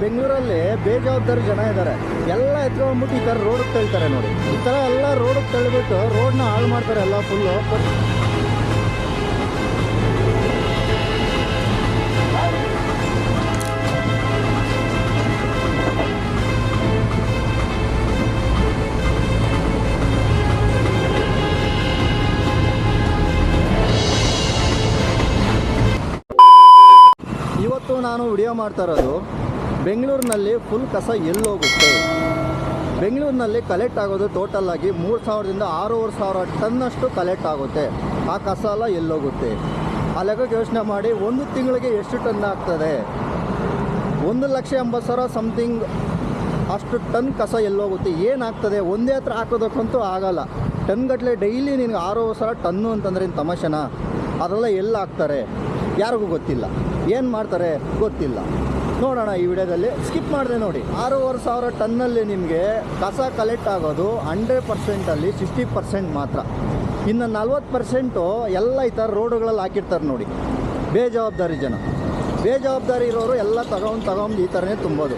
ಬೆಂಗಳೂರಲ್ಲಿ ಬೇಜವಾಬ್ದಾರಿ ಜನ ಇದ್ದಾರೆ. ಎಲ್ಲ ಎತ್ಕೊಂಡ್ಬಿಟ್ಟು ಈ ಥರ ರೋಡಿಗೆ ತಳ್ತಾರೆ ನೋಡಿ. ಈ ಥರ ಎಲ್ಲ ರೋಡಿಗೆ ತಳ್ಳಿಬಿಟ್ಟು ರೋಡ್ನ ಹಾಳು ಮಾಡ್ತಾರೆ ಎಲ್ಲ ಫುಲ್ಲು ಇವತ್ತು ನಾನು ವಿಡಿಯೋ ಮಾಡ್ತಾ ಇರೋದು ಬೆಂಗಳೂರಿನಲ್ಲಿ ಫುಲ್ ಕಸ ಎಲ್ಲೋಗುತ್ತೆ. ಬೆಂಗಳೂರಿನಲ್ಲಿ ಕಲೆಕ್ಟ್ ಆಗೋದು ಟೋಟಲ್ ಆಗಿ ಮೂರು ಸಾವಿರದಿಂದ ಆರೂವರೆ ಸಾವಿರ ಟನ್ನಷ್ಟು ಕಲೆಕ್ಟ್ ಆಗುತ್ತೆ. ಆ ಕಸ ಎಲ್ಲ ಎಲ್ಲೋಗುತ್ತೆ. ಆ ಲೆಕ್ಕಕ್ಕೆ ಯೋಚನೆ ಮಾಡಿ ಒಂದು ತಿಂಗಳಿಗೆ ಎಷ್ಟು ಟನ್ ಆಗ್ತದೆ? ಒಂದು ಲಕ್ಷ ಎಂಬತ್ತು ಸಾವಿರ ಸಮಥಿಂಗ್ ಅಷ್ಟು ಟನ್ ಕಸ ಎಲ್ಲೋಗುತ್ತೆ. ಏನಾಗ್ತದೆ ಒಂದೇ ಹತ್ರ ಹಾಕೋದಕ್ಕಂತೂ ಆಗಲ್ಲ. ಟನ್ ಗಟ್ಟಲೆ ಡೈಲಿ ನಿನಗೆ ಆರೂವರೆ ಸಾವಿರ ಟನ್ನು ಅಂತಂದ್ರೆ ಇನ್ನು ತಮಾಷೆನಾ? ಅದೆಲ್ಲ ಎಲ್ಲ ಹಾಕ್ತಾರೆ ಯಾರಿಗೂ ಗೊತ್ತಿಲ್ಲ. ಏನು ಮಾಡ್ತಾರೆ? ಗೊತ್ತಿಲ್ಲ. ನೋಡೋಣ ಈ ವಿಡಿಯೋದಲ್ಲಿ. ಸ್ಕಿಪ್ ಮಾಡಿದೆ ನೋಡಿ. ಆರೂವರೆ ಸಾವಿರ ಟನ್ನಲ್ಲಿ ನಿಮಗೆ ಕಸ ಕಲೆಕ್ಟ್ ಆಗೋದು ಹಂಡ್ರೆಡ್ ಪರ್ಸೆಂಟಲ್ಲಿ ಸಿಕ್ಸ್ಟಿ ಪರ್ಸೆಂಟ್ ಮಾತ್ರ. ಇನ್ನು ನಲ್ವತ್ತು ಪರ್ಸೆಂಟು ಎಲ್ಲ ಈ ಥರ ರೋಡುಗಳಲ್ಲಿ ಹಾಕಿರ್ತಾರೆ ನೋಡಿ. ಬೇಜವಾಬ್ದಾರಿ ಜನ. ಬೇಜವಾಬ್ದಾರಿ ಇರೋರು ಎಲ್ಲ ತಗೊಂಡು ತಗೊಂಡು ಈ ಥರನೇ ತುಂಬೋದು.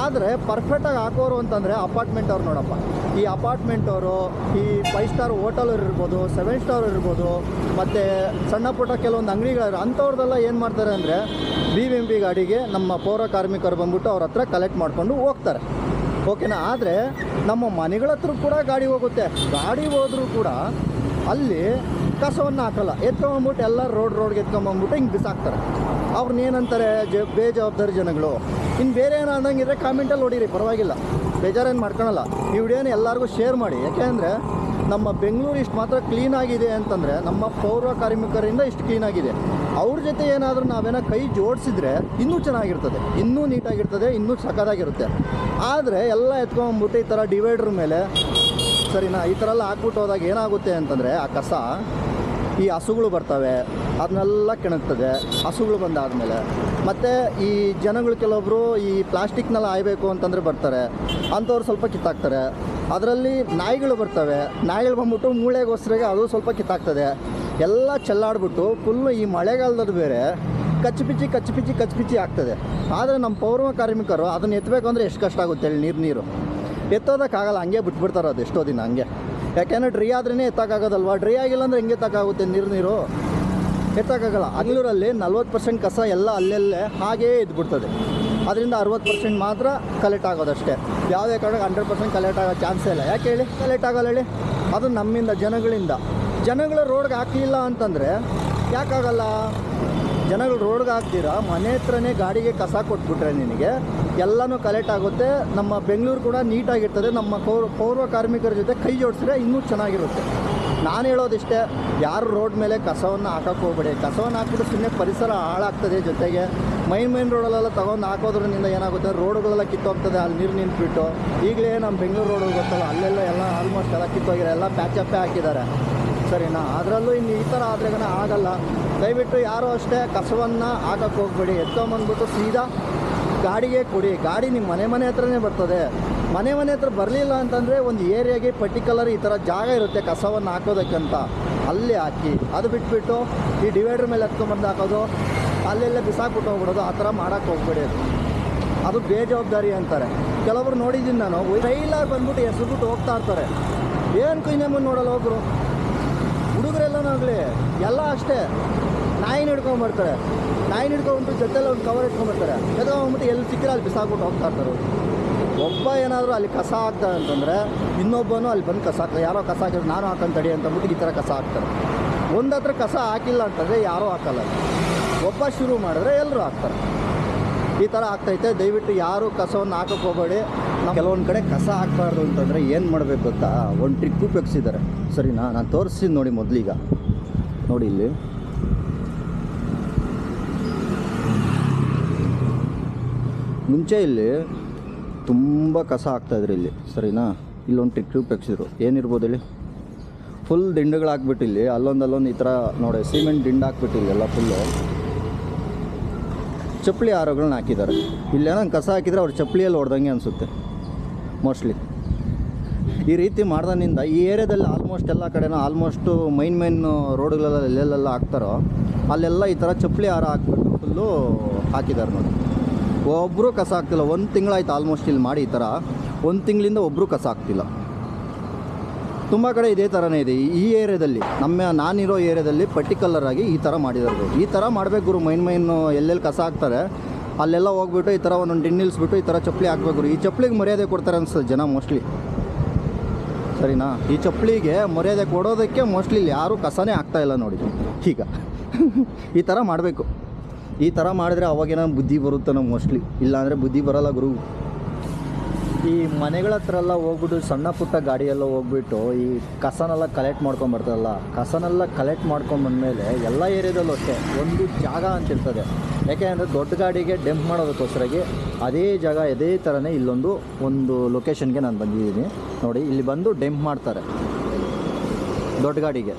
ಆದರೆ ಪರ್ಫೆಕ್ಟಾಗಿ ಹಾಕೋರು ಅಂತಂದರೆ ಅಪಾರ್ಟ್ಮೆಂಟ್ ಅವ್ರು ನೋಡಪ್ಪ. ಈ ಅಪಾರ್ಟ್ಮೆಂಟ್ ಅವರು, ಈ ಫೈವ್ ಸ್ಟಾರ್ ಹೋಟೆಲ್ ಇರ್ಬೋದು ಸೆವೆನ್ ಸ್ಟಾರ್ ಇರ್ಬೋದು, ಮತ್ತು ಸಣ್ಣ ಪುಟ್ಟ ಕೆಲವೊಂದು ಅಂಗಡಿಗಳು ಅಂಥವ್ರದ್ದೆಲ್ಲ ಏನು ಮಾಡ್ತಾರೆ ಅಂದರೆ ಬಿ ಬಿ ಎಂ ಪಿ ಗಾಡಿಗೆ ನಮ್ಮ ಪೌರ ಕಾರ್ಮಿಕರು ಬಂದ್ಬಿಟ್ಟು ಅವ್ರ ಹತ್ರ ಕಲೆಕ್ಟ್ ಮಾಡಿಕೊಂಡು ಹೋಗ್ತಾರೆ. ಓಕೆನಾ ಆದರೆ ನಮ್ಮ ಮನೆಗಳ ಹತ್ರ ಕೂಡ ಗಾಡಿ ಹೋಗುತ್ತೆ. ಗಾಡಿ ಹೋದರೂ ಕೂಡ ಅಲ್ಲಿ ಕಸವನ್ನು ಹಾಕಲ್ಲ. ಎತ್ಕೊಂಬಂದ್ಬಿಟ್ಟು ಎಲ್ಲ ರೋಡ್ ರೋಡ್ಗೆ ಎತ್ಕೊಂಬಂದ್ಬಿಟ್ಟು ಹಿಂಗೆ ಬಿಸಾಕ್ತಾರೆ. ಅವ್ರನ್ನ ಏನಂತಾರೆ ಜ ಬೇಜವಾಬ್ದಾರಿ ಜನಗಳು ಇನ್ನು ಬೇರೆ ಏನೋ ಅನ್ನಂಗಿದ್ರೆ ಕಾಮೆಂಟಲ್ಲಿ ಹೊಡೀರಿ ಪರವಾಗಿಲ್ಲ. ಬೇಜಾರೇನು ಮಾಡ್ಕೊಳಲ್ಲ. ಈ ವಿಡಿಯೋನ ಎಲ್ಲರಿಗೂ ಶೇರ್ ಮಾಡಿ. ಯಾಕೆಂದರೆ ನಮ್ಮ ಬೆಂಗಳೂರು ಇಷ್ಟು ಮಾತ್ರ ಕ್ಲೀನ್ ಆಗಿದೆ ಅಂತಂದರೆ, ನಮ್ಮ ಪೌರ ಕಾರ್ಮಿಕರಿಂದ ಇಷ್ಟು ಕ್ಲೀನ್ ಆಗಿದೆ. ಅವ್ರ ಜೊತೆ ಏನಾದರೂ ನಾವೇನೋ ಕೈ ಜೋಡಿಸಿದ್ರೆ ಇನ್ನೂ ಚೆನ್ನಾಗಿರ್ತದೆ. ಇನ್ನೂ ನೀಟಾಗಿರ್ತದೆ, ಇನ್ನೂ ಸಖತ್ತಾಗಿರುತ್ತೆ. ಆದರೆ ಎಲ್ಲ ಎತ್ಕೊಂಬಿಟ್ಟು ಈ ಥರ ಡಿವೈಡ್ರ್ ಮೇಲೆ, ಸರಿನಾ, ಈ ಥರ ಎಲ್ಲ ಹಾಕ್ಬಿಟ್ಟು ಹೋದಾಗ ಏನಾಗುತ್ತೆ ಅಂತಂದರೆ, ಆ ಕಸ, ಈ ಹಸುಗಳು ಬರ್ತವೆ ಅದನ್ನೆಲ್ಲ ಕೆಣಗ್ತದೆ ಹಸುಗಳು ಬಂದಾದಮೇಲೆ. ಮತ್ತು ಈ ಜನಗಳು ಕೆಲವೊಬ್ಬರು ಈ ಪ್ಲಾಸ್ಟಿಕ್ನೆಲ್ಲ ಆಯ್ಬೇಕು ಅಂತಂದರೆ ಬರ್ತಾರೆ. ಅಂಥವ್ರು ಸ್ವಲ್ಪ ಕಿತ್ತಾಕ್ತಾರೆ. ಅದರಲ್ಲಿ ನಾಯಿಗಳು ಬರ್ತವೆ. ನಾಯಿಗಳು ಬಂದ್ಬಿಟ್ಟು ಮೂಳೆಗೋಸ್ಕರಗೆ ಅದು ಸ್ವಲ್ಪ ಕಿತ್ತಾಕ್ತದೆ. ಎಲ್ಲ ಚೆಲ್ಲಾಡ್ಬಿಟ್ಟು ಫುಲ್ಲು ಈ ಮಳೆಗಾಲದದ್ದು ಬೇರೆ. ಕಚ್ಚಿಪಿಚ್ಚಿ ಕಚ್ಚಿಪಿಚ್ಚಿ ಕಚ್ಚಿಪಿಚ್ಚಿ ಆಗ್ತದೆ. ಆದರೆ ನಮ್ಮ ಪೌರ್ವ ಕಾರ್ಮಿಕರು ಅದನ್ನು ಎತ್ತಬೇಕು ಅಂದರೆ ಎಷ್ಟು ಕಷ್ಟ ಆಗುತ್ತೆ ಹೇಳಿ ನೀರು ನೀರು. ಎತ್ತೋದಕ್ಕಾಗಲ್ಲ, ಹಂಗೆ ಬಿಟ್ಬಿಡ್ತಾರೆ ಅದು ಎಷ್ಟೋ ದಿನ ಹಂಗೆ. ಯಾಕೆಂದರೆ ಡ್ರೈ ಆದ್ರೇ ಎತ್ತಕ್ಕಾಗೋದಲ್ವ ಡ್ರೈ ಆಗಿಲ್ಲ ಅಂದರೆ ಹೆಂಗೆ ಎತ್ತಕ್ಕಾಗುತ್ತೆ ನೀರು ನೀರು? ಎತ್ತಕ್ಕಾಗಲ್ಲ ಅಂಗ್ಳೂರಲ್ಲಿ ನಲ್ವತ್ತು ಪರ್ಸೆಂಟ್ ಕಸ ಎಲ್ಲ ಅಲ್ಲೆಲ್ಲೇ ಹಾಗೇ ಇದ್ಬಿಡ್ತದೆ. ಅದರಿಂದ ಅರವತ್ತು ಪರ್ಸೆಂಟ್ ಮಾತ್ರ ಕಲೆಕ್ಟ್ ಆಗೋದಷ್ಟೇ. ಯಾವುದೇ ಕಾರಣಕ್ಕೆ ಹಂಡ್ರೆಡ್ ಪರ್ಸೆಂಟ್ ಕಲೆಕ್ಟ್ ಆಗೋ ಚಾನ್ಸೇ ಇಲ್ಲ. ಯಾಕೆ ಹೇಳಿ? ಕಲೆಕ್ಟ್ ಆಗಲ್ಲ ಹೇಳಿ. ಅದು ನಮ್ಮಿಂದ, ಜನಗಳಿಂದ. ಜನಗಳು ರೋಡ್ಗೆ ಹಾಕಲಿಲ್ಲ ಅಂತಂದರೆ ಯಾಕಾಗಲ್ಲ? ಜನಗಳು ರೋಡ್ಗೆ ಹಾಕ್ತೀರಾ? ಮನೆ ಹತ್ರನೇ ಗಾಡಿಗೆ ಕಸ ಕೊಟ್ಬಿಟ್ರೆ ನಿನಗೆ ಎಲ್ಲನೂ ಕಲೆಕ್ಟ್ ಆಗುತ್ತೆ. ನಮ್ಮ ಬೆಂಗಳೂರು ಕೂಡ ನೀಟಾಗಿರ್ತದೆ. ನಮ್ಮ ಪೌರ ಕಾರ್ಮಿಕರ ಜೊತೆ ಕೈ ಜೋಡಿಸಿದ್ರೆ ಇನ್ನೂ ಚೆನ್ನಾಗಿರುತ್ತೆ. ನಾನು ಹೇಳೋದಿಷ್ಟೇ ಯಾರು ರೋಡ್ ಮೇಲೆ ಕಸವನ್ನು ಹಾಕಕ್ಕೆ ಹೋಗ್ಬೇಡಿ. ಕಸವನ್ನು ಹಾಕ್ಬಿಟ್ಟು ಸುಮ್ಮನೆ ಪರಿಸರ ಹಾಳಾಗ್ತದೆ ಜೊತೆಗೆ ಮೈನ್ ಮೈನ್ ರೋಡಲ್ಲೆಲ್ಲ ತೊಗೊಂಡು ಹಾಕೋದ್ರಿಂದ ಏನಾಗುತ್ತೆ? ರೋಡ್ಗಳೆಲ್ಲ ಕಿತ್ತೋಗ್ತದೆ, ಅಲ್ಲಿ ನೀರು ನಿಂತುಬಿಟ್ಟು. ಈಗಲೇ ನಮ್ಮ ಬೆಂಗಳೂರು ರೋಡ್ ಗೊತ್ತಲ್ಲ, ಅಲ್ಲೆಲ್ಲ ಎಲ್ಲ ಆಲ್ಮೋಸ್ಟ್ ಎಲ್ಲ ಕಿತ್ತೋಗಿರೋ ಎಲ್ಲ ಪ್ಯಾಚಪ್ಪೇ ಹಾಕಿದ್ದಾರೆ. ಸರಿನಾ? ಅದರಲ್ಲೂ ಇನ್ನು ಈ ಥರ ಆದ್ರೆ ಆಗಲ್ಲ. ದಯವಿಟ್ಟು ಯಾರು ಅಷ್ಟೇ ಕಸವನ್ನು ಹಾಕಕ್ಕೆ ಹೋಗ್ಬೇಡಿ. ಎತ್ಕೊಂಬಂದ್ಬಿಟ್ಟು ಸೀದಾ ಗಾಡಿಗೆ ಕೊಡಿ. ಗಾಡಿ ನಿಮ್ಮ ಮನೆ ಮನೆ ಹತ್ರನೇ ಬರ್ತದೆ. ಮನೆ ಮನೆ ಹತ್ರ ಬರಲಿಲ್ಲ ಅಂತಂದರೆ ಒಂದು ಏರಿಯಾಗೆ ಪರ್ಟಿಕ್ಯುಲರ್ ಈ ಥರ ಜಾಗ ಇರುತ್ತೆ ಕಸವನ್ನು ಹಾಕೋದಕ್ಕಂತ. ಅಲ್ಲಿ ಹಾಕಿ. ಅದು ಬಿಟ್ಬಿಟ್ಟು ಈ ಡಿವೈಡರ್ ಮೇಲೆ ಹತ್ಕೊಂಡ್ಬಂದು ಹಾಕೋದು, ಅಲ್ಲೆಲ್ಲ ಬಿಸಾಕ್ಬಿಟ್ಟು ಹೋಗ್ಬಿಡೋದು, ಆ ಥರ ಮಾಡೋಕ್ಕೆ ಹೋಗ್ಬೇಡಿ ಅದು. ಬೇಜವಾಬ್ದಾರಿ ಅಂತಾರೆ. ಕೆಲವರು ನೋಡಿದ್ದೀನಿ ನಾನು ರೈಲಾಗಿ ಬಂದ್ಬಿಟ್ಟು ಎಸ್ಬಿಟ್ಟು ಹೋಗ್ತಾ ಇರ್ತಾರೆ. ಏನು ಕುಯ್ನೆ ಮುಂದೆ ನೋಡಲ್ಲ ಒಬ್ಬರು ಹುಡುಗರೆಲ್ಲನೂ ಆಗಲಿ ಎಲ್ಲ ಅಷ್ಟೇ. ನಾಯಿನ ಹಿಡ್ಕೊಂಬರ್ತಾರೆ ನಾಯಿನ ಹಿಡ್ಕೊಂಡ್ಬಿಟ್ಟು ಜೊತೆಲ್ಲ ಒಂದು ಕವರ್ ಇಟ್ಕೊಂಡ್ಬರ್ತಾರೆ ಎತ್ಕೊಂಡ್ಬಿಟ್ಟು ಎಲ್ಲಿ ಸಿಕ್ಕಿರೋ ಅಲ್ಲಿ ಬಿಸಾಕ್ಬಿಟ್ಟು ಹೋಗ್ತಾ ಇರ್ತಾರೆ. ಒಬ್ಬ ಏನಾದರೂ ಅಲ್ಲಿ ಕಸ ಹಾಕ್ತಾರೆ ಅಂತಂದರೆ ಇನ್ನೊಬ್ಬನು ಅಲ್ಲಿ ಬಂದು ಕಸ ಹಾಕ್ತಾರೆ ಯಾರೋ ಕಸ ಹಾಕಿದ್ರೆ, ನಾನು ಹಾಕೊಂಡು ತಡಿ ಅಂತಂದ್ಬಿಟ್ಟು ಈ ಥರ ಕಸ ಹಾಕ್ತಾರೆ. ಒಂದು ಹತ್ರ ಕಸ ಹಾಕಿಲ್ಲ ಅಂತಂದರೆ ಯಾರೂ ಹಾಕಲ್ಲ. ಒಬ್ಬ ಶುರು ಮಾಡಿದ್ರೆ ಎಲ್ಲರೂ ಹಾಕ್ತಾರೆ. ಈ ಥರ ಆಗ್ತೈತೆ. ದಯವಿಟ್ಟು ಯಾರು ಕಸವನ್ನು ಹಾಕಕ್ಕೆ ಹೋಗಬೇಡಿ. ಕೆಲವೊಂದು ಕಡೆ ಕಸ ಹಾಕಬಾರ್ದು ಅಂತಂದರೆ ಏನು ಮಾಡಬೇಕು ಗೊತ್ತಾ? ಒಂದು ಟ್ರಿಕ್ ಉಪಯೋಗಿಸಿದ್ದಾರೆ. ಸರಿನಾ? ನಾನು ತೋರಿಸ್ತೀನಿ ನೋಡಿ ಮೊದಲೀಗ. ನೋಡಿ ಇಲ್ಲಿ. ಮುಂಚೆ ಇಲ್ಲಿ ತುಂಬ ಕಸ ಹಾಕ್ತಾಯಿದ್ರು ಇಲ್ಲಿ, ಸರಿನಾ? ಇಲ್ಲೊಂದು ಟಿಕ್ ಟ್ಯೂಬ್ ಎಕ್ಸಿದ್ರು ಏನಿರ್ಬೋದು ಹೇಳಿ? ಫುಲ್ ದಿಂಡುಗಳು ಹಾಕ್ಬಿಟ್ಟು ಇಲ್ಲಿ ಅಲ್ಲೊಂದು ಅಲ್ಲೊಂದು ಈ ಥರ ನೋಡಿ ಸಿಮೆಂಟ್ ದಿಂಡು ಹಾಕ್ಬಿಟ್ಟಿಲ್ಲ ಎಲ್ಲ ಫುಲ್ಲು ಚಪ್ಪಲಿ ಆರೋಗಳನ್ನ ಹಾಕಿದ್ದಾರೆ. ಇಲ್ಲೇನೋ ಕಸ ಹಾಕಿದರೆ ಅವ್ರು ಚಪ್ಪಲಿಯಲ್ಲಿ ಹೊಡೆದಂಗೆ ಅನಿಸುತ್ತೆ ಮೋಸ್ಟ್ಲಿ ಈ ರೀತಿ ಮಾಡ್ದಾನಿಂದ ಈ ಏರಿಯಾದಲ್ಲಿ ಆಲ್ಮೋಸ್ಟ್ ಎಲ್ಲ ಕಡೆನೂ ಆಲ್ಮೋಸ್ಟು ಮೈನ್ ಮೈನ್ ರೋಡ್ಗಳೆಲ್ಲ ಎಲ್ಲೆಲ್ಲೆಲ್ಲ ಹಾಕ್ತಾರೋ, ಅಲ್ಲೆಲ್ಲ ಈ ಥರ ಚಪ್ಪಲಿ ಹಾರ ಹಾಕ್ಬಿಟ್ಟು ಫುಲ್ಲು ಹಾಕಿದ್ದಾರೆ ನೋಡಿ. ಒಬ್ಬರು ಕಸ ಆಗ್ತಿಲ್ಲ ಒಂದು ತಿಂಗಳಾಯ್ತು ಆಲ್ಮೋಸ್ಟ್ ಇಲ್ಲಿ ಮಾಡಿ ಈ ಥರ ಒಂದು ತಿಂಗಳಿಂದ ಒಬ್ಬರು ಕಸ ಆಗ್ತಿಲ್ಲ ತುಂಬ ಕಡೆ ಇದೇ ಥರನೇ ಇದೆ. ಈ ಏರಿಯಾದಲ್ಲಿ, ನಮ್ಮ, ನಾನಿರೋ ಏರಿಯಾದಲ್ಲಿ ಪರ್ಟಿಕ್ಯುಲರ್ ಆಗಿ ಈ ಥರ ಮಾಡಿದ್ರು ಈ ಥರ ಮಾಡಬೇಕು ಗುರು. ಮೈನ್ ಮೈನ್ ಎಲ್ಲೆಲ್ಲಿ ಕಸ ಹಾಕ್ತಾರೆ, ಅಲ್ಲೆಲ್ಲ ಹೋಗ್ಬಿಟ್ಟು ಈ ಥರ ಒಂದೊಂದು ಡಿನ್ ನಿಲ್ಲಿಸ್ಬಿಟ್ಟು ಈ ಥರ ಚಪ್ಪಲಿ ಹಾಕ್ಬೇಕು ಈ ಚಪ್ಪಲಿಗೆ ಮರ್ಯಾದೆ ಕೊಡ್ತಾರೆ ಅನ್ಸುತ್ತೆ ಜನ ಮೋಸ್ಟ್ಲಿ ಸರಿನಾ? ಈ ಚಪ್ಪಲಿಗೆ ಮರ್ಯಾದೆ ಕೊಡೋದಕ್ಕೆ ಮೋಸ್ಟ್ಲಿ ಇಲ್ಲಿ ಯಾರೂ ಕಸನೇ ಆಗ್ತಾಯಿಲ್ಲ ನೋಡಿ. ಈಗ. ಈ ಥರ ಮಾಡಬೇಕು. ಈ ಥರ ಮಾಡಿದ್ರೆ ಅವಾಗೇನೋ ಬುದ್ಧಿ ಬರುತ್ತೆ ನಾವು ಮೋಸ್ಟ್ಲಿ ಇಲ್ಲಾಂದರೆ ಬುದ್ಧಿ ಬರಲ್ಲ ಗುರು. ಈ ಮನೆಗಳ ಹತ್ರ ಎಲ್ಲ ಹೋಗ್ಬಿಟ್ಟು ಸಣ್ಣ ಪುಟ್ಟ ಗಾಡಿಯೆಲ್ಲ ಹೋಗ್ಬಿಟ್ಟು ಈ ಕಸನೆಲ್ಲ ಕಲೆಕ್ಟ್ ಮಾಡ್ಕೊಂಬರ್ತಾರಲ್ಲ ಕಸನೆಲ್ಲ ಕಲೆಕ್ಟ್ ಮಾಡ್ಕೊಂಬಂದಮೇಲೆ ಎಲ್ಲ ಏರಿಯಾದಲ್ಲೂ ಅಷ್ಟೇ, ಒಂದು ಜಾಗ ಅಂತಿರ್ತದೆ. ಯಾಕೆ ಅಂದರೆ ದೊಡ್ಡ ಗಾಡಿಗೆ ಡೆಂಪ್ ಮಾಡೋದಕ್ಕೋಸ್ಕರಾಗಿ ಅದೇ ಜಾಗ, ಅದೇ ಥರನೇ ಇಲ್ಲೊಂದು ಒಂದು ಲೊಕೇಶನ್ಗೆ ನಾನು ಬಂದಿದ್ದೀನಿ. ನೋಡಿ, ಇಲ್ಲಿ ಬಂದು ಡೆಂಪ್ ಮಾಡ್ತಾರೆ. ದೊಡ್ಡ ಗಾಡಿಗೆ.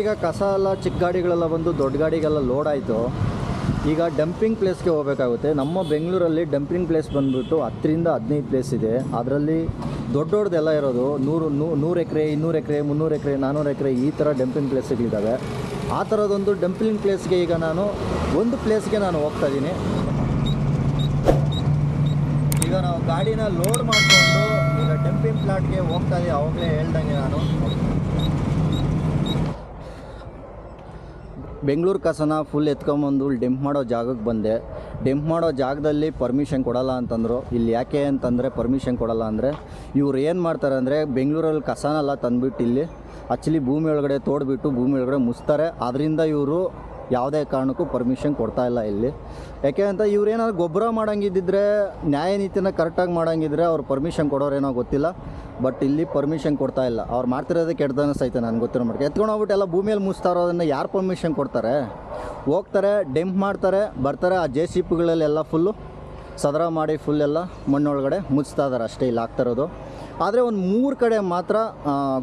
ಈಗ ಕಸ ಎಲ್ಲ ಚಿಕ್ಕ ಗಾಡಿಗಳೆಲ್ಲ ಬಂದು ದೊಡ್ಡ ಗಾಡಿಗೆಲ್ಲ ಲೋಡ್ ಆಯಿತು. ಈಗ ಡಂಪಿಂಗ್ ಪ್ಲೇಸ್ಗೆ ಹೋಗಬೇಕಾಗುತ್ತೆ. ನಮ್ಮ ಬೆಂಗಳೂರಲ್ಲಿ ಡಂಪಿಂಗ್ ಪ್ಲೇಸ್ ಬಂದುಬಿಟ್ಟು ಹತ್ತರಿಂದ ಹದಿನೈದು ಪ್ಲೇಸ್ ಇದೆ. ಅದರಲ್ಲಿ ದೊಡ್ಡ ದೊಡ್ಡದೆಲ್ಲ ಇರೋದು ನೂರು ನೂರು ಎಕರೆ, ಇನ್ನೂರು ಎಕರೆ, ಮುನ್ನೂರು ಎಕರೆ ನಾನ್ನೂರು ಎಕರೆ ಈ ಥರ ಡಂಪಿಂಗ್ ಪ್ಲೇಸ್ಗಳಿದ್ದಾವೆ ಆ ಥರದೊಂದು ಡಂಪಿಂಗ್ ಪ್ಲೇಸ್ಗೆ ಈಗ ನಾನು ಒಂದು ಪ್ಲೇಸ್ಗೆ ನಾನು ಹೋಗ್ತಾ ಇದ್ದೀನಿ. ಈಗ ನಾವು ಗಾಡಿನ ಲೋಡ್ ಮಾಡಿಕೊಂಡು ಈಗ ಡಂಪಿಂಗ್ ಪ್ಲಾಟ್ಗೆ ಹೋಗ್ತಾ ಇದ್ದೀವಿ ಅವಾಗಲೇ ಹೇಳ್ದಂಗೆ ನಾನು. ಬೆಂಗಳೂರು ಕಸನ ಫುಲ್ ಎತ್ಕೊಂಬಂದು ಡೆಂಪ್ ಮಾಡೋ ಜಾಗಕ್ಕೆ ಬಂದೆ. ಡೆಂಪ್ ಮಾಡೋ ಜಾಗದಲ್ಲಿ ಪರ್ಮಿಷನ್ ಕೊಡಲ್ಲ ಅಂತಂದರು. ಇಲ್ಲಿ ಯಾಕೆ ಅಂತಂದರೆ ಪರ್ಮಿಷನ್ ಕೊಡಲ್ಲ ಅಂದರೆ ಇವ್ರು ಏನು ಮಾಡ್ತಾರೆ ಅಂದರೆ ಬೆಂಗಳೂರಲ್ಲಿ ಕಸನೆಲ್ಲ ತಂದುಬಿಟ್ಟು ಇಲ್ಲಿ ಆ್ಯಕ್ಚುಲಿ ಭೂಮಿ ಒಳಗಡೆ ತೋಡ್ಬಿಟ್ಟು ಭೂಮಿ ಒಳಗಡೆ ಮುಚ್ತಾರೆ. ಅದರಿಂದ ಇವರು ಯಾವುದೇ ಕಾರಣಕ್ಕೂ ಪರ್ಮಿಷನ್ ಕೊಡ್ತಾ ಇಲ್ಲ ಇಲ್ಲಿ. ಯಾಕೆ ಅಂತ ಇವ್ರು ಏನಾದ್ರು ಗೊಬ್ಬರ ಮಾಡಂಗಿದ್ದಿದ್ರೆ, ನ್ಯಾಯ ನೀತಿನ ಕರೆಕ್ಟಾಗಿ ಮಾಡೋಂಗಿದ್ರೆ ಅವ್ರು ಪರ್ಮಿಷನ್ ಕೊಡೋರೇನೋ ಗೊತ್ತಿಲ್ಲ. ಬಟ್ ಇಲ್ಲಿ ಪರ್ಮಿಷನ್ ಕೊಡ್ತಾ ಇಲ್ಲ. ಅವ್ರು ಮಾಡ್ತಿರೋದೇ ಕೆಟ್ಟದ ಸಹಿತ ನನಗೆ ಗೊತ್ತಿರೋ ಮಟ್ಟಿಗೆ. ಎತ್ಕೊಂಡು ಹೋಗ್ಬಿಟ್ಟು ಎಲ್ಲ ಭೂಮಿಯಲ್ಲಿ ಮುಚ್ತಾ ಇರೋದನ್ನು ಯಾರು ಪರ್ಮಿಷನ್ ಕೊಡ್ತಾರೆ? ಹೋಗ್ತಾರೆ ಡೆಂಪ್ ಮಾಡ್ತಾರೆ, ಬರ್ತಾರೆ ಆ ಜೆ ಸಿ ಪಿಗಳಲ್ಲೆಲ್ಲ ಫುಲ್ಲು ಸದರ ಮಾಡಿ ಫುಲ್ ಎಲ್ಲ ಮಣ್ಣೊಳಗಡೆ ಮುಚ್ತಾ ಇದ್ದಾರೆ ಅಷ್ಟೇ, ಇಲ್ಲಿ ಆಗ್ತಾ ಇರೋದು. ಆದರೆ ಒಂದು ಮೂರು ಕಡೆ ಮಾತ್ರ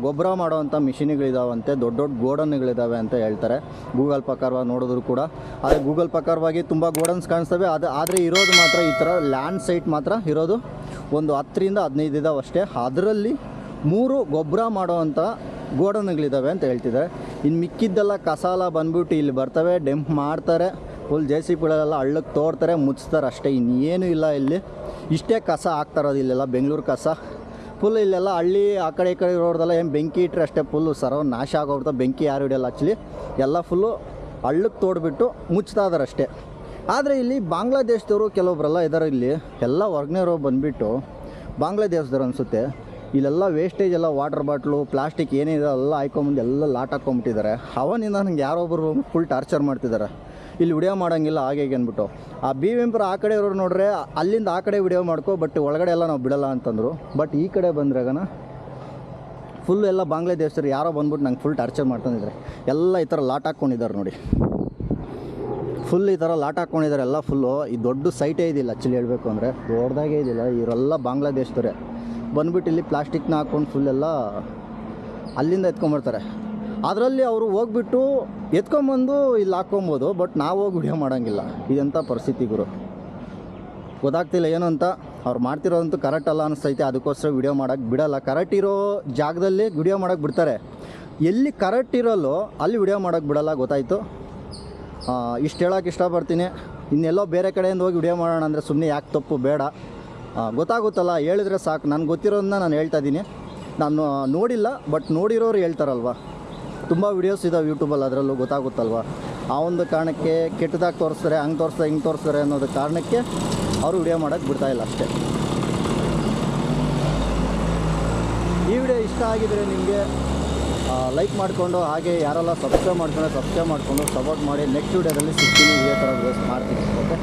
ಗೊಬ್ಬರ ಮಾಡೋವಂಥ ಮಿಷಿನ್ಗಳಿದಾವಂತೆ, ದೊಡ್ಡ ದೊಡ್ಡ ಗೋಡನ್ಗಳಿದ್ದಾವೆ ಅಂತ ಹೇಳ್ತಾರೆ. ಗೂಗಲ್ ಪ್ರಕಾರವಾಗಿ ನೋಡಿದ್ರು ಕೂಡ. ಆದರೆ ಗೂಗಲ್ ಪ್ರಕಾರವಾಗಿ ತುಂಬ ಗೋಡನ್ಸ್ ಕಾಣಿಸ್ತವೆ. ಅದು ಆದರೆ ಇರೋದು ಮಾತ್ರ ಈ ಥರ ಲ್ಯಾಂಡ್ ಸೈಟ್ ಮಾತ್ರ ಇರೋದು. ಒಂದು ಹತ್ತರಿಂದ ಹದಿನೈದು ಇದಾವೆ ಅಷ್ಟೇ ಅದರಲ್ಲಿ ಮೂರು ಗೊಬ್ಬರ ಮಾಡೋವಂಥ ಗೋಡನ್ಗಳಿದ್ದಾವೆ ಅಂತ ಹೇಳ್ತಿದ್ದಾರೆ. ಇನ್ನು ಮಿಕ್ಕಿದ್ದೆಲ್ಲ ಕಸಾಲ ಬಂದ್ಬಿಟ್ಟು ಇಲ್ಲಿ ಬರ್ತವೆ, ಡೆಂಪ್ ಮಾಡ್ತಾರೆ, ಫುಲ್ ಜೆ ಸಿ ಪಿಗಳೆಲ್ಲ ಹಳ್ಳಕ್ಕೆ ತೋರ್ತಾರೆ, ಮುಚ್ತಾರೆ ಅಷ್ಟೇ. ಇನ್ನೇನು ಇಲ್ಲ ಇಲ್ಲಿ. ಇಷ್ಟೇ ಕಸ ಹಾಕ್ತಾರೋದು ಇಲ್ಲೆಲ್ಲ. ಬೆಂಗಳೂರು ಕಸ. ಫುಲ್ ಇಲ್ಲೆಲ್ಲ ಹಳ್ಳಿ ಆ ಕಡೆ ಈ ಕಡೆ ರೋಡ್ದೆಲ್ಲ ಏನು ಬೆಂಕಿ ಇಟ್ಟರೆ ಅಷ್ಟೇ ಫುಲ್ಲು ಸರ್ವ ನಾಶ ಆಗೋಗ್ಬಿಡ್ತಾ ಬೆಂಕಿ ಯಾರು ಹಿಡಿಯಲ್ಲ ಆ್ಯಕ್ಚುಲಿ ಎಲ್ಲ ಫುಲ್ಲು ಹಳ್ಳಕ್ಕೆ ತೋಡ್ಬಿಟ್ಟು ಮುಚ್ತಾ ಇದಾರೆ ಅಷ್ಟೇ. ಆದರೆ ಇಲ್ಲಿ ಬಾಂಗ್ಲಾದೇಶದವರು ಕೆಲವೊಬ್ಬರೆಲ್ಲ ಇದ್ದಾರೆ ಇಲ್ಲಿ, ಎಲ್ಲ ಹೊರ್ಗನೆಯವರು ಬಂದುಬಿಟ್ಟು ಬಾಂಗ್ಲಾದೇಶದವ್ರು ಅನಿಸುತ್ತೆ. ಇಲ್ಲೆಲ್ಲ ವೇಸ್ಟೇಜ್ ಎಲ್ಲ ವಾಟರ್ ಬಾಟ್ಲು ಪ್ಲಾಸ್ಟಿಕ್ ಏನೇ ಇದೆ ಎಲ್ಲ ಹಾಕೊಂಬಂದು ಎಲ್ಲ ಲಾಟ್ ಹಾಕೊಂಬಿಟ್ಟಿದ್ದಾರೆ ಅವನಿಂದ ನಂಗೆ ಯಾರೊಬ್ಬರು ಫುಲ್ ಟಾರ್ಚರ್ ಮಾಡ್ತಿದ್ದಾರೆ. ಇಲ್ಲಿ ವಿಡಿಯೋ ಮಾಡೋಂಗಿಲ್ಲ, ಹಾಗೆ ಹೀಗೆ ಅಂದ್ಬಿಟ್ಟು. ಆ ಬಿ ವಿಂಪುರ ಆ ಕಡೆ ಇರೋರು ನೋಡ್ರೆ ಅಲ್ಲಿಂದ ಆ ಕಡೆ ವಿಡಿಯೋ ಮಾಡ್ಕೊ, ಬಟ್ ಒಳಗಡೆ ಎಲ್ಲ ನಾವು ಬಿಡಲ್ಲ ಅಂತಂದರು. ಬಟ್ ಈ ಕಡೆ ಬಂದ್ರಾಗನ ಫುಲ್ ಎಲ್ಲ ಬಾಂಗ್ಲಾದೇಶರು ಯಾರೋ ಬಂದ್ಬಿಟ್ಟು ನಂಗೆ ಫುಲ್ ಟಾರ್ಚರ್ ಮಾಡ್ಕೊಂಡಿದ್ದಾರೆ ಎಲ್ಲ ಈ ಥರ ಲಾಟ್ ಹಾಕ್ಕೊಂಡಿದ್ದಾರೆ ನೋಡಿ. ಫುಲ್ ಈ ಥರ ಲಾಟ್ ಹಾಕ್ಕೊಂಡಿದ್ದಾರೆ ಎಲ್ಲ ಫುಲ್ಲು ಈ ದೊಡ್ಡ ಸೈಟೇ ಇದಿಲ್ಲ ಆ್ಯಕ್ಚುಲಿ ಹೇಳಬೇಕು ಅಂದರೆ. ದೊಡ್ಡದಾಗೇ ಇದಿಲ್ಲ, ಇವರೆಲ್ಲ ಬಾಂಗ್ಲಾದೇಶದವರೇ ಬಂದ್ಬಿಟ್ಟು ಇಲ್ಲಿ ಪ್ಲಾಸ್ಟಿಕ್ನ ಹಾಕ್ಕೊಂಡು ಫುಲ್ ಎಲ್ಲ ಅಲ್ಲಿಂದ ಎತ್ಕೊಂಬರ್ತಾರೆ ಅದರಲ್ಲಿ ಅವರು ಹೋಗ್ಬಿಟ್ಟು ಎತ್ಕೊಂಬಂದು ಇಲ್ಲಿ ಹಾಕ್ಕೊಬೋದು, ಬಟ್ ನಾವು ಹೋಗಿ ವಿಡಿಯೋ ಮಾಡೋಂಗಿಲ್ಲ. ಇದೆಂಥ ಪರಿಸ್ಥಿತಿ ಗುರು? ಗೊತ್ತಾಗ್ತಿಲ್ಲ ಏನು ಅಂತ. ಅವ್ರು ಮಾಡ್ತಿರೋದಂತೂ ಕರೆಕ್ಟ್ ಅಲ್ಲ ಅನಿಸ್ತೈತೆ, ಅದಕ್ಕೋಸ್ಕರ ವಿಡಿಯೋ ಮಾಡೋಕ್ಕೆ ಬಿಡೋಲ್ಲ. ಕರೆಕ್ಟ್ ಇರೋ ಜಾಗದಲ್ಲಿ ವಿಡಿಯೋ ಮಾಡೋಕ್ಕೆ ಬಿಡ್ತಾರೆ. ಎಲ್ಲಿ ಕರೆಕ್ಟ್ ಇರೋಲ್ಲೋ ಅಲ್ಲಿ ವಿಡಿಯೋ ಮಾಡೋಕ್ಕೆ ಬಿಡೋಲ್ಲ, ಗೊತ್ತಾಯಿತು? ಇಷ್ಟು ಹೇಳೋಕೆ ಇಷ್ಟಪಡ್ತೀನಿ. ಇನ್ನೆಲ್ಲೋ ಬೇರೆ ಕಡೆಯಿಂದ ಹೋಗಿ ವಿಡಿಯೋ ಮಾಡೋಣ ಅಂದರೆ ಸುಮ್ಮನೆ ಯಾಕೆ ತಪ್ಪು, ಬೇಡ. ಗೊತ್ತಾಗುತ್ತಲ್ಲ, ಹೇಳಿದ್ರೆ ಸಾಕು. ನನಗೆ ಗೊತ್ತಿರೋದನ್ನ ನಾನು ಹೇಳ್ತಾ ಇದ್ದೀನಿ ನಾನು ನೋಡಿಲ್ಲ, ಬಟ್ ನೋಡಿರೋರು ಹೇಳ್ತಾರಲ್ವ? ತುಂಬ ವೀಡಿಯೋಸ್ ಇದಾವೆ ಯೂಟ್ಯೂಬಲ್ಲಿ ಅದರಲ್ಲೂ ಗೊತ್ತಾಗುತ್ತಲ್ವ? ಆ ಒಂದು ಕಾರಣಕ್ಕೆ ಕೆಟ್ಟದಾಗಿ ತೋರಿಸ್ತಾರೆ, ಹಂಗೆ ತೋರಿಸ್ತಾರೆ, ಹಿಂಗೆ ತೋರಿಸ್ತಾರೆ ಅನ್ನೋದು ಕಾರಣಕ್ಕೆ ಅವರು ವಿಡಿಯೋ ಮಾಡೋಕ್ಕೆ ಬಿಡ್ತಾ ಇಲ್ಲ ಅಷ್ಟೇ. ಈ ವಿಡಿಯೋ ಇಷ್ಟ ಆಗಿದರೆ ನಿಮಗೆ ಲೈಕ್ ಮಾಡಿಕೊಂಡು, ಹಾಗೆ ಯಾರೆಲ್ಲ ಸಬ್ಸ್ಕ್ರೈಬ್ ಮಾಡ್ಕೊಂಡು ಸಬ್ಸ್ಕ್ರೈಬ್ ಮಾಡಿಕೊಂಡು ಸಪೋರ್ಟ್ ಮಾಡಿ ನೆಕ್ಸ್ಟ್ ವಿಡಿಯೋದಲ್ಲಿ ಸಿಗ್ತೀನಿ, ಇದೇ ಥರ ವಿಡಿಯೋಸ್ ಮಾಡ್ತೀನಿ ಓಕೆ